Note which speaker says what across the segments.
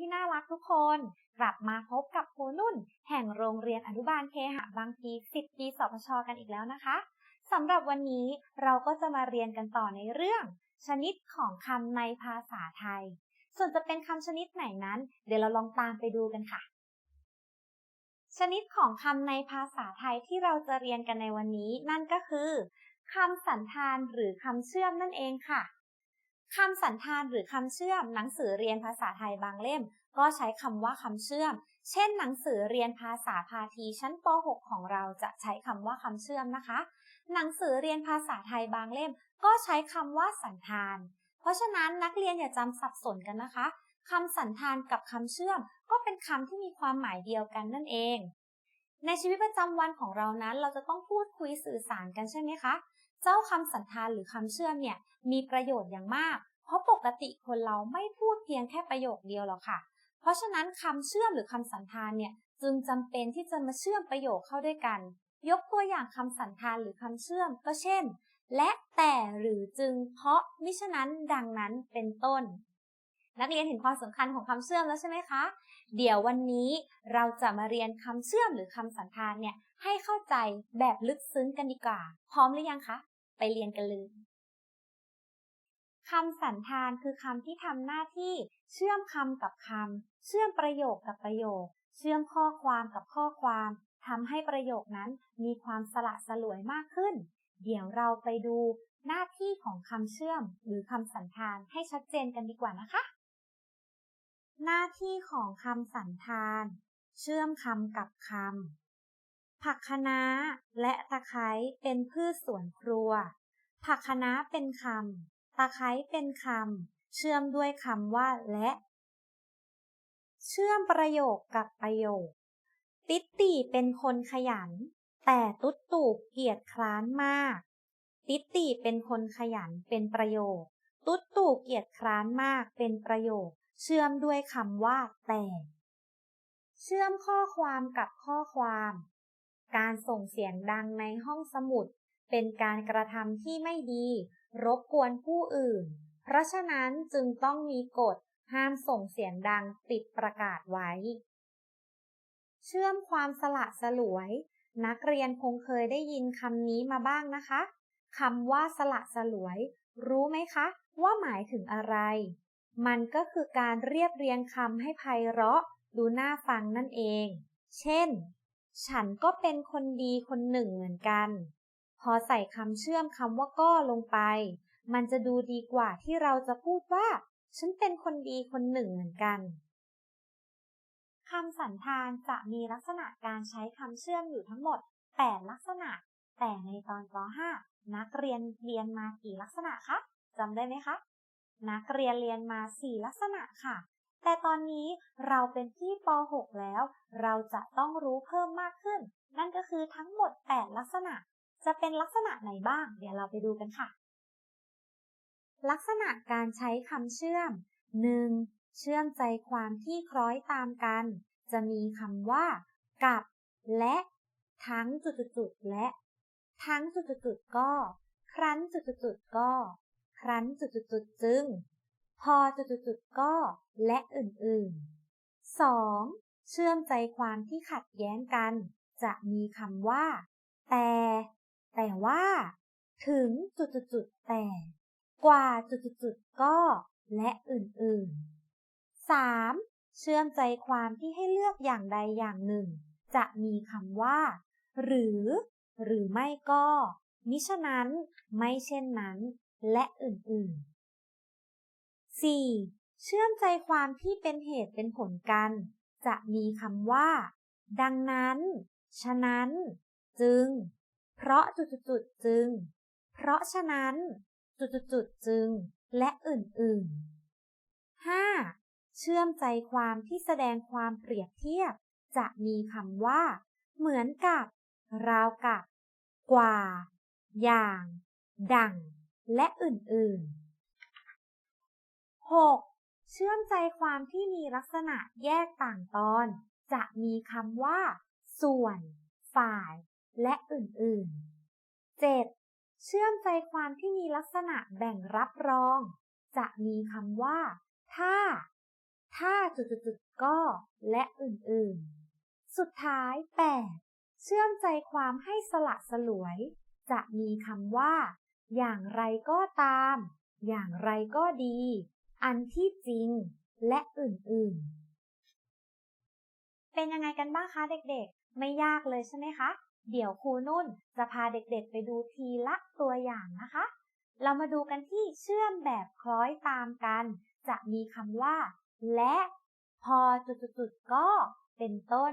Speaker 1: ที่น่ารักทุกคน กลับมาพบกับครูนุ่น แห่งโรงเรียนอนุบาลเคหะบางพี10 ปีสปชกันอีกแล้วนะคะสำหรับวันนี้เราก็จะมาเรียนกันต่อในเรื่อง ชนิดของคำในภาษาไทย ส่วนจะเป็นคำชนิดไหนนั้น เดี๋ยวเราลองตามไปดูกันค่ะ ชนิดของคำในภาษาไทยที่เราจะเรียนกันในวันนี้ นั่นก็คือคำสันธานหรือคำเชื่อมนั่นเองค่ะ คำสันธานหรือคำเชื่อม หนังสือเรียนภาษาไทยบางเล่ม ก็ใช้คำว่าคำเชื่อม เช่น หนังสือเรียนภาษาพาทีชั้นป .6 ของเราจะใช้คำว่าคำเชื่อมนะคะ หนังสือเรียนภาษาไทยบางเล่ม ก็ใช้คำว่าสันธาน เพราะฉะนั้นนักเรียนอย่าจำสับสนกันนะคะคำสันธานกับคำเชื่อม ก็เป็นคำที่มีความหมายเดียวกันนั่นเอง ในชีวิตประจำวันของเรานั้น เราจะต้องพูดคุยสื่อสารกันใช่ไหมคะ เจ้าคำสันธานหรือคำเชื่อมเนี่ยมีประโยชน์อย่างมาก เพราะปกติคนเราไม่พูดเพียงแค่ประโยคเดียวหรอกค่ะ เพราะฉะนั้นคำเชื่อมหรือคำสันธานเนี่ยจึงจำเป็นที่จะมาเชื่อมประโยคเข้าด้วยกัน ยกตัวอย่างคำสันธานหรือคำเชื่อมก็เช่น และแต่หรือจึงเพราะมิฉะนั้นดังนั้นเป็นต้น นักเรียนเห็นความสำคัญของคำเชื่อมแล้วใช่ไหมคะ เดี๋ยววันนี้เราจะมาเรียนคำเชื่อมหรือคำสันธานเนี่ย ให้เข้าใจแบบลึกซึ้งกันดีกว่า พร้อมหรือยังคะ ไปเรียนกันเลยคำสันธานคือคำที่ทำหน้าที่เชื่อมคำกับคำ เชื่อมประโยคกับประโยค เชื่อมข้อความกับข้อความทำให้ประโยคนั้นมีความสละสลวยมากขึ้น เดี๋ยวเราไปดูหน้าที่ของคำเชื่อมหรือคำสันธานให้ชัดเจนกันดีกว่านะคะ หน้าที่ของคำสันธาน เชื่อมคำกับคำ ผักคะน้าและตะไคร้เป็นพืชสวนครัว ผักคะน้าเป็นคำ ตะไคร้เป็นคำ เชื่อมด้วยคำว่าและ เชื่อมประโยคกับประโยค ติ๊ตีเป็นคนขยัน แต่ตุ๊ดตู่เกียจคร้านมาก ติ๊ตีเป็นคนขยันเป็นประโยค ตุ๊ดตู่เกียจคร้านมากเป็นประโยค เชื่อมด้วยคำว่าแต่ เชื่อมข้อความกับข้อความ การส่งเสียงดังในห้องสมุด เป็นการกระทำที่ไม่ดี รบกวนผู้อื่น เพราะฉะนั้นจึงต้องมีกฎห้ามส่งเสียงดังติดประกาศไว้ เชื่อมความสละสลวย นักเรียนคงเคยได้ยินคำนี้มาบ้างนะคะคำว่าสละสลวย รู้ไหมคะ ว่าหมายถึงอะไร มันก็คือการเรียบเรียงคำให้ไพเราะ ดูน่าฟังนั่นเอง เช่น ฉันก็เป็นคนดีคนหนึ่งเหมือนกัน พอใส่คำเชื่อมคำว่าก็ลงไป มันจะดูดีกว่าที่เราจะพูดว่า ฉันเป็นคนดีคนหนึ่งเหมือนกันคำสันธานจะมีลักษณะการใช้คำเชื่อมอยู่ทั้งหมด 8 ลักษณะ แต่ในตอนป .5 นักเรียนเรียนมากี่ลักษณะคะจำได้ไหมคะ นักเรียนเรียนมา 4 ลักษณะค่ะ แต่ตอนนี้เราเป็นที่ป .6 แล้ว เราจะต้องรู้เพิ่มมากขึ้น นั่นก็คือทั้งหมด 8 ลักษณะ จะเป็นลักษณะไหนบ้าง เดี๋ยวเราไปดูกันค่ะ ลักษณะการใช้คำเชื่อม 1. เชื่อมใจความที่คล้อยตามกัน จะมีคำว่า กับ และ ทั้งจุดๆและ ทั้งจุดๆก็ ครั้นจุดๆก็ ครั้นจุดๆจึง พอจุดๆก็และอื่นๆ 2. เชื่อมใจความที่ขัดแย้งกัน จะมีคำว่า แต่ แต่ว่า ถึงจุดๆแต่ กว่าจุดๆก็และอื่นๆ 3. เชื่อมใจความที่ให้เลือกอย่างใดอย่างหนึ่ง จะมีคำว่า หรือ หรือไม่ก็ มิฉะนั้น ไม่เช่นนั้น และอื่นๆ 4. เชื่อมใจความที่เป็นเหตุเป็นผลกัน จะมีคำว่า ดังนั้น ฉะนั้น จึง เพราะจุดๆจึง เพราะฉะนั้นจุดๆจึง และอื่นๆ 5. เชื่อมใจความที่แสดงความเปรียบเทียบ จะมีคำว่า เหมือนกับ ราวกับ กว่า อย่าง ดังและอื่นๆ 6. เชื่อมใจความที่มีลักษณะแยกต่างตอน จะมีคำว่า ส่วน ฝ่าย และอื่นๆ 7. เชื่อมใจความที่มีลักษณะแบ่งรับรอง จะมีคำว่า ถ้า ถ้าจุดๆก็ และอื่นๆ สุดท้าย 8. เชื่อมใจความให้สละสลวย จะมีคำว่า อย่างไรก็ตาม อย่างไรก็ดี อันที่จริง และอื่นๆ เป็นยังไงกันบ้างคะเด็กๆ ไม่ยากเลยใช่ไหมคะ เดี๋ยวครูนุ่นจะพาเด็กๆ ไปดูทีละตัวอย่างนะคะ เรามาดูกันที่เชื่อมแบบคล้อยตามกัน จะมีคำว่า และพอจุดๆๆก็เป็นต้น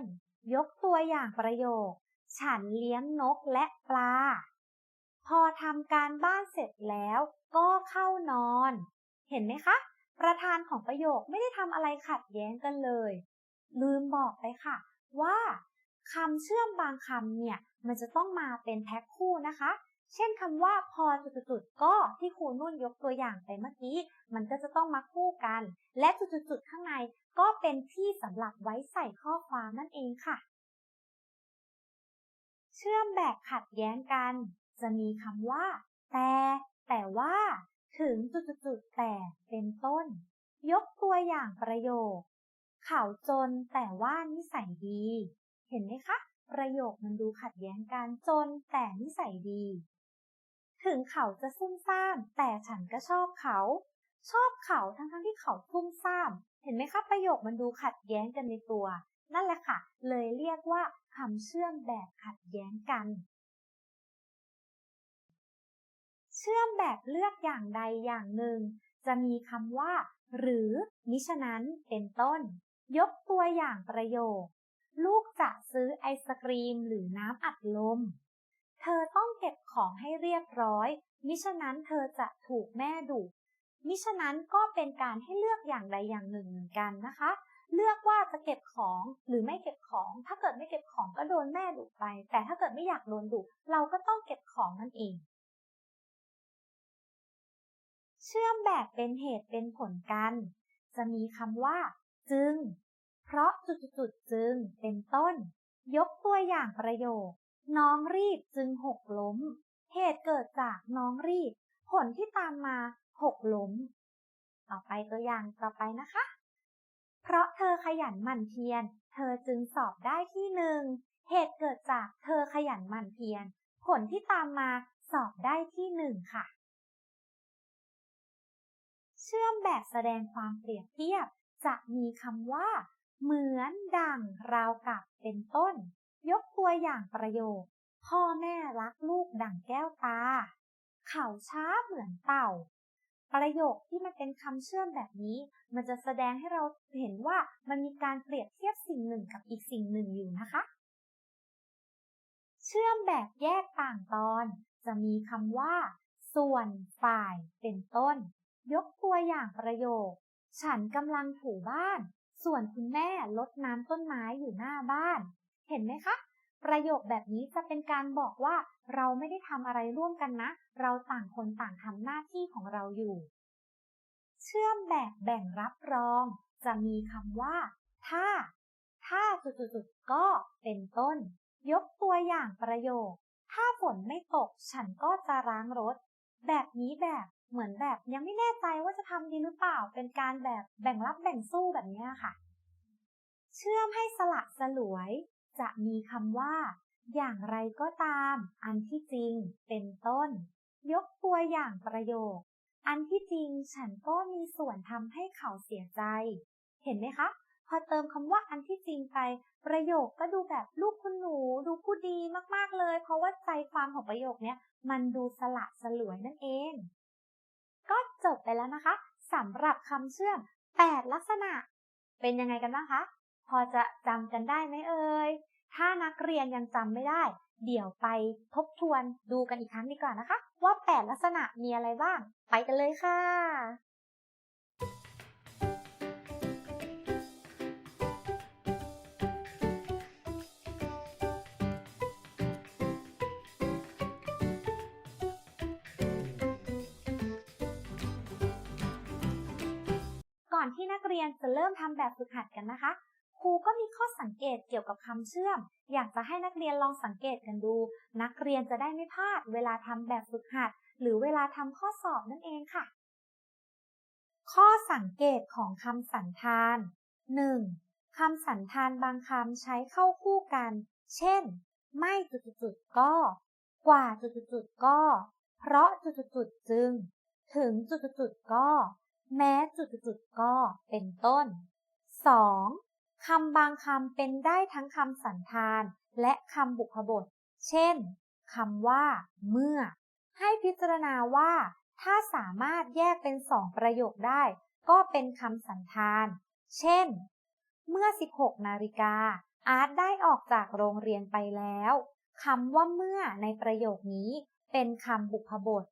Speaker 1: ยกตัวอย่างประโยค ฉันเลี้ยงนกและปลา พอทำการบ้านเสร็จแล้วก็เข้านอน เห็นไหมคะ ประธานของประโยคไม่ได้ทำอะไรขัดแย้งกันเลย ลืมบอกไปค่ะ ว่าคำเชื่อมบางคำเนี่ย มันจะต้องมาเป็นแพ็คคู่นะคะ เช่นคำว่าพอจุดๆก็ที่ครูนุ่นยกตัวอย่างไปเมื่อกี้ มันก็จะต้องมาคู่กัน และจุดๆข้างในก็เป็นที่สำหรับไว้ใส่ข้อความนั่นเองค่ะ เชื่อมแบบขัดแย้งกัน จะมีคำว่า แต่ แต่ว่า ถึงจุดๆแต่เป็นต้น ยกตัวอย่างประโยค เขาจนแต่ว่านิสัยดี เห็นไหมคะ ประโยคมันดูขัดแย้งกันจนแต่นิสัยดี ถึงเขาจะซุ่มซ่าม แต่ฉันก็ชอบเขา ชอบเขาทั้งๆทที่เขาซุ่มซ่าม เห็นไหมคะ ประโยคมันดูขัดแย้งกันในตัว นั่นแหละค่ะ เลยเรียกว่าคำเชื่อมแบบขัดแย้งกัน ชื่อมแบบเลือกอย่างใดอย่างหนึ่ง จะมีคำว่า หรือ มิฉะนั้นเป็นต้น ยกตัวอย่างประโยค ลูกจะซื้อไอศกรีมหรือน้ำอัดลม เธอต้องเก็บของให้เรียบร้อย มิฉะนั้นเธอจะถูกแม่ดุมิฉะนั้นก็เป็นการให้เลือกอย่างใดอย่างหนึ่งเหมือนกันนะคะ เลือกว่าจะเก็บของหรือไม่เก็บของ ถ้าเกิดไม่เก็บของก็โดนแม่ดุไป แต่ถ้าเกิดไม่อยากโดนดุเราก็ต้องเก็บของนั่นเอง ชื่อมแบบเป็นเหตุเป็นผลกัน จะมีคำว่า จึง เพราะจุดๆๆจึงเป็นต้น ยกตัวอย่างประโยค น้องรีบจึงหกล้ม เหตุเกิดจากน้องรีบ ผลที่ตามมาหกล้ม ต่อไปตัวอย่างต่อไปนะคะ เพราะเธอขยันหมั่นเพียร เธอจึงสอบได้ที่หนึ่ง เหตุเกิดจากเธอขยันหมั่นเพียร ผลที่ตามมาสอบได้ที่หนึ่งค่ะ ชื่อมแบบแสดงความเปรียบเทียบ จะมีคำว่า เหมือนดังราวกับเป็นต้น ยกตัวอย่างประโยค พ่อแม่รักลูกดั่งแก้วตา เขาช้าเหมือนเต่า ประโยคที่มันเป็นคำเชื่อมแบบนี้ มันจะแสดงให้เราเห็นว่ามันมีการเปรียบเทียบสิ่งหนึ่งกับอีกสิ่งหนึ่งอยู่นะคะ เชื่อมแบบแยกต่างตอน จะมีคำว่า ส่วนฝ่ายเป็นต้น ยกตัวอย่างประโยค ฉันกำลังถูบ้าน ส่วนคุณแม่ลดน้ำต้นไม้อยู่หน้าบ้าน เห็นไหมคะ ประโยคแบบนี้จะเป็นการบอกว่า เราไม่ได้ทำอะไรร่วมกันนะ เราต่างคนต่างทำหน้าที่ของเราอยู่ เชื่อมแบบแบ่งรับรอง จะมีคำว่า ถ้า ถ้าจุดๆก็เป็นต้น ยกตัวอย่างประโยค ถ้าฝนไม่ตก ฉันก็จะล้างรถ แบบนี้แบบเหมือนแบบยังไม่แน่ใจว่าจะทำดีหรือเปล่า เป็นการแบบแบ่งรับแบ่งสู้แบบนี้ค่ะ เชื่อมให้สละสลวย จะมีคำว่า อย่างไรก็ตาม อันที่จริง เป็นต้น ยกตัวอย่างประโยค อันที่จริงฉันก็มีส่วนทำให้เขาเสียใจ เห็นไหมคะ อเติมคำว่าอันที่จริงไป ประโยคก็ดูแบบลูกคุณหนูดูผู้ดีมากๆเลย เพราะว่าใจความของประโยคนี้มันดูสละสลวยนั่นเอง ก็จบไปแล้วนะคะสำหรับคำเชื่อม 8 ลักษณะ เป็นยังไงกันบ้างคะ พอจะจำกันได้ไหมเอ่ย ถ้านักเรียนยังจำไม่ได้ เดี๋ยวไปทบทวนดูกันอีกครั้งดีกว่านะคะ ว่า 8 ลักษณะมีอะไรบ้าง ไปกันเลยค่ะ อนที่นักเรียนจะเริ่มทำแบบฝึกหัดกันนะคะ ครูก็มีข้อสังเกตเกี่ยวกับคำเชื่อม อยากจะให้นักเรียนลองสังเกตกันดู นักเรียนจะได้ไม่พลาดเวลาทำแบบฝึกหัด หรือเวลาทำข้อสอบนั่นเองค่ะ ข้อสังเกตของคำสันธาน 1. คำสันธานบางคำใช้เข้าคู่กัน เช่น ไม่จุดๆก็ กว่าจุดๆก็ เพราะจุดๆจึง ถึงจุดๆก็ แม้จุดๆก็เป็นต้น 2. คำบางคำเป็นได้ทั้งคำสันธาน และคำบุพบท เช่นคำว่า เมื่อ ให้พิจารณาว่า ถ้าสามารถแยกเป็นสองประโยคได้ ก็เป็นคำสันธาน เช่น เมื่อ 16 นาฬิกา อาร์ตได้ออกจากโรงเรียนไปแล้วคำว่าเมื่อในประโยคนี้เป็นคำบุพบท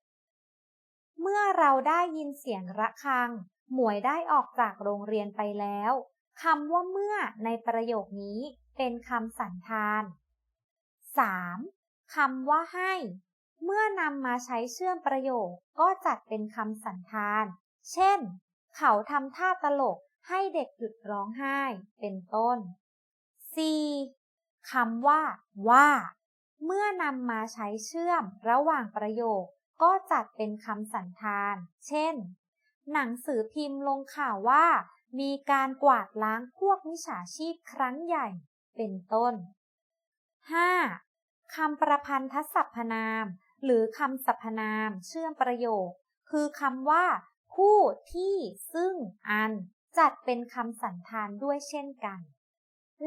Speaker 1: เมื่อเราได้ยินเสียงระฆัง หมวยได้ออกจากโรงเรียนไปแล้วคำว่าเมื่อในประโยคนี้เป็นคำสันธาน 3. คำว่าให้ เมื่อนำมาใช้เชื่อมประโยคก็จัดเป็นคำสันธาน เช่น เขาทำท่าตลกให้เด็กหยุดร้องไห้ เป็นต้น 4. คำว่า ว่า เมื่อนำมาใช้เชื่อมระหว่างประโยค ก็จัดเป็นคำสันธาน เช่น หนังสือพิมพ์ลงข่าวว่า มีการกวาดล้างพวกมิจฉาชีพครั้งใหญ่ เป็นต้น 5. คำประพันธสรรพนาม หรือคำสรรพนามเชื่อมประโยค คือคำว่า ผู้ที่ซึ่งอัน จัดเป็นคำสันธานด้วยเช่นกัน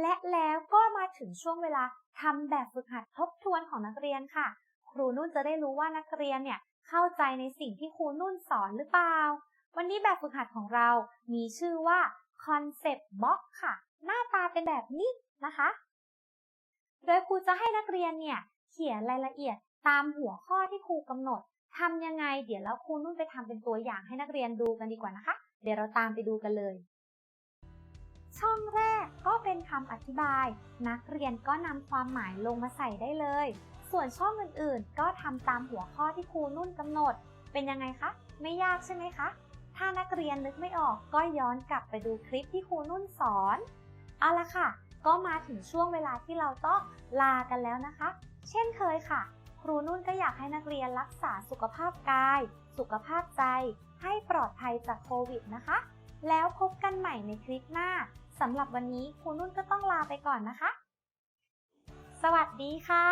Speaker 1: และแล้วก็มาถึงช่วงเวลาทำแบบฝึกหัดทบทวนของนักเรียนค่ะ ครูนุ่นจะได้รู้ว่านักเรียนเนี่ยเข้าใจในสิ่งที่ครูนุ่นสอนหรือเปล่า วันนี้แบบฝึกหัดของเรามีชื่อว่า Concept Box ค่ะ หน้าตาเป็นแบบนี้นะคะ โดยครูจะให้นักเรียนเนี่ยเขียนรายละเอียดตามหัวข้อที่ครูกำหนดทำยังไง เดี๋ยวแล้วครูนุ่นไปทำเป็นตัวอย่างให้นักเรียนดูกันดีกว่านะคะ เดี๋ยวเราตามไปดูกันเลย ช่องแรกก็เป็นคำอธิบาย นักเรียนก็นำความหมายลงมาใส่ได้เลย ส่วนช่องอื่นๆ ก็ทำตามหัวข้อที่ครูนุ่นกำหนด เป็นยังไงคะ ไม่ยากใช่ไหมคะ ถ้านักเรียนนึกไม่ออกก็ย้อนกลับไปดูคลิปที่ครูนุ่นสอน เอาละค่ะ ก็มาถึงช่วงเวลาที่เราต้องลากันแล้วนะคะ เช่นเคยค่ะ ครูนุ่นก็อยากให้นักเรียนรักษาสุขภาพกาย สุขภาพใจ ให้ปลอดภัยจากโควิดนะคะ แล้วพบกันใหม่ในคลิปหน้าสำหรับวันนี้ครูนุ่นก็ต้องลาไปก่อนนะคะ สวัสดีค่ะ